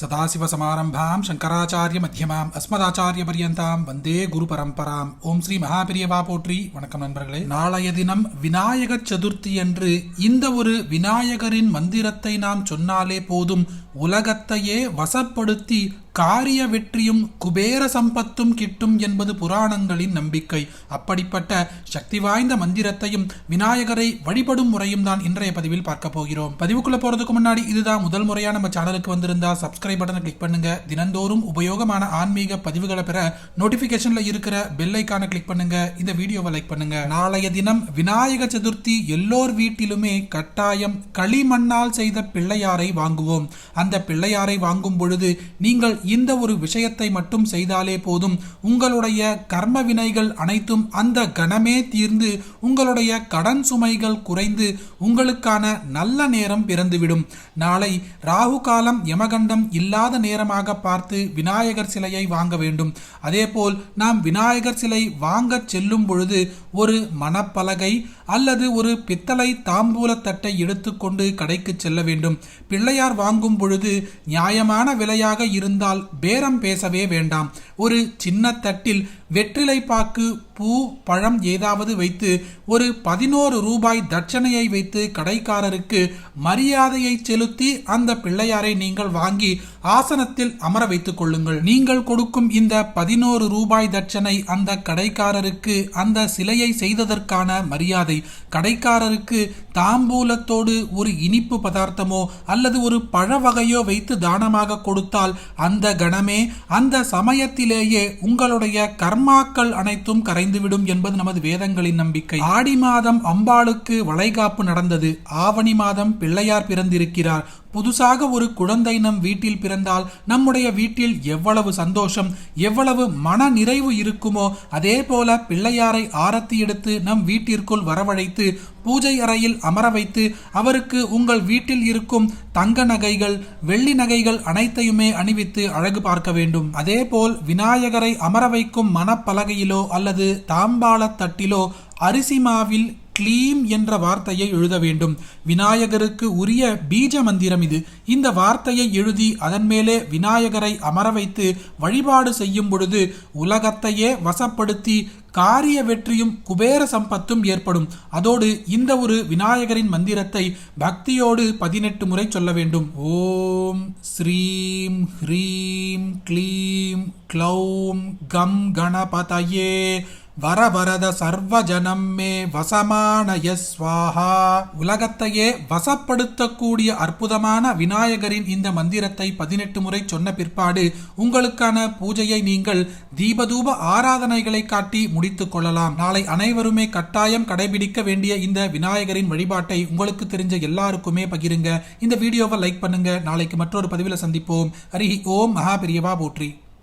சதாசிவசமாரம்பாம் சங்கராச்சாரிய மத்தியமாம் அஸ்மதாச்சாரிய பரியந்தாம் வந்தே குரு பரம்பராம் ஓம் ஸ்ரீ மகாபிரியவா போற்றி வணக்கம் நண்பர்களே நாளைய தினம் விநாயகர் சதுர்த்தி என்று இந்த ஒரு விநாயகரின் மந்திரத்தை நாம் சொன்னாலே போதும் உலகத்தையே வசப்படுத்தி காரிய வெற்றியும் குபேர சம்பத்தும் கிட்டும் என்பது புராணங்களின் நம்பிக்கை. அப்படிப்பட்ட சக்தி வாய்ந்த மந்திரத்தையும் விநாயகரை வழிபடும் முறையும் தான் இன்றைய பதிவில் பார்க்க போகிறோம். பதிவுக்குள்ள போறதுக்கு முன்னாடி இதுதான் முதல் முறையா நம்ம சேனலுக்கு வந்திருந்தா சப்ஸ்கிரைப் பட்டனை கிளிக் பண்ணுங்க. தினந்தோறும் உபயோகமான ஆன்மீக பதிவுகளை பெற நோட்டிபிகேஷன்ல இருக்கிற பெல் ஐக்கான கிளிக் பண்ணுங்க. இந்த வீடியோவை லைக் பண்ணுங்க. நாளைய தினம் விநாயக சதுர்த்தி எல்லோர் வீட்டிலுமே கட்டாயம் களிமண்ணால் செய்த பிள்ளையாரை வாங்குவோம். அந்த பிள்ளையாரை வாங்கும் பொழுது நீங்கள் இந்த ஒரு விஷயத்தை மட்டும் செய்தாலே போதும். உங்களுடைய கர்ம வினைகள் அனைத்தும் அந்த கணமே தீர்ந்து உங்களுடைய கடன் சுமைகள் குறைந்து உங்களுக்கான நல்ல நேரம் பிறந்துவிடும். நாளை ராகு காலம் யமகண்டம் இல்லாத நேரமாக பார்த்து விநாயகர் சிலையை வாங்க வேண்டும். அதேபோல் நாம் விநாயகர் சிலை வாங்க செல்லும் பொழுது ஒரு மணப்பலகை அல்லது ஒரு பித்தளை தாம்பூலத்தட்டை எடுத்துக்கொண்டு கடைக்கு செல்ல வேண்டும். பிள்ளையார் வாங்கும் பொழுது நியாயமான விலையாக இருந்தால் பேரம் பேசவே வேண்டாம். ஒரு சின்ன தட்டில் வெற்றிலை பாக்கு பூ பழம் ஏதாவது வைத்து ஒரு பதினோரு ரூபாய் தட்சணையை வைத்து கடைக்காரருக்கு மரியாதையை செலுத்தி அந்த பிள்ளையாரை நீங்கள் வாங்கி ஆசனத்தில் அமர வைத்துக் கொள்ளுங்கள். நீங்கள் கொடுக்கும் இந்த பதினோரு ரூபாய் தட்சணை அந்த கடைக்காரருக்கு அந்த சிலையை செய்ததற்கான மரியாதை. கடைக்காரருக்கு தாம்பூலத்தோடு ஒரு இனிப்பு பதார்த்தமோ அல்லது ஒரு பழ வகையோ வைத்து தானமாக கொடுத்தால் அந்த கணமே அந்த சமயத்திலேயே உங்களுடைய கர்மாக்கள் அனைத்தும் கரைந்துவிடும் என்பது நமது வேதங்களின் நம்பிக்கை. ஆடி மாதம் அம்பாளுக்கு வளைகாப்பு நடந்தது. ஆவணி மாதம் பிள்ளையார் பிறந்திருக்கிறார். புதுசாக ஒரு குழந்தை நம் வீட்டில் பிறந்தால் நம்முடைய வீட்டில் எவ்வளவு சந்தோஷம் எவ்வளவு மன நிறைவு இருக்குமோ அதே போல பிள்ளையாரை ஆரத்தி எடுத்து நம் வீட்டிற்குள் வரவழைத்து பூஜை அறையில் அமர வைத்து அவருக்கு உங்கள் வீட்டில் இருக்கும் தங்க நகைகள் வெள்ளி நகைகள் அனைத்தையுமே அணிவித்து அழகு பார்க்க வேண்டும். அதேபோல் விநாயகரை அமர வைக்கும் மனப்பலகையிலோ அல்லது தாம்பாள தட்டிலோ அரிசி மாவில் க்ளீம் என்ற வார்த்தையை எழுத வேண்டும். விநாயகருக்கு உரிய பீஜ மந்திரம் இது. இந்த வார்த்தையை எழுதி அதன் மேலே விநாயகரை அமர வைத்து வழிபாடு செய்யும் பொழுது உலகத்தையே வசப்படுத்தி காரிய வெற்றியும் குபேர சம்பத்தும் ஏற்படும். அதோடு இந்த ஒரு விநாயகரின் மந்திரத்தை பக்தியோடு பதினெட்டு முறை சொல்ல வேண்டும். ஓம் ஸ்ரீம் ஹ்ரீம் க்ளீம் க்ளௌம் கம் கணபதயே வரவரத சர்வஜனம் மே வசமானய ஸ்வாஹா. உலகத்தையே வசப்படுத்தக்கூடிய அற்புதமான விநாயகரின் இந்த மந்திரத்தை பதினெட்டு முறை சொன்ன பிற்பாடு உங்களுக்கான பூஜையை நீங்கள் தீபதூப ஆராதனைகளை காட்டி முடித்துக் கொள்ளலாம். நாளை அனைவருமே கட்டாயம் கடைபிடிக்க வேண்டிய இந்த விநாயகரின் வழிபாட்டை உங்களுக்கு தெரிஞ்ச எல்லாருக்குமே பகிருங்க. இந்த வீடியோவை லைக் பண்ணுங்க. நாளைக்கு மற்றொரு பதிவில் சந்திப்போம். ஹரி ஓம். மகாபிரியவா போற்றி.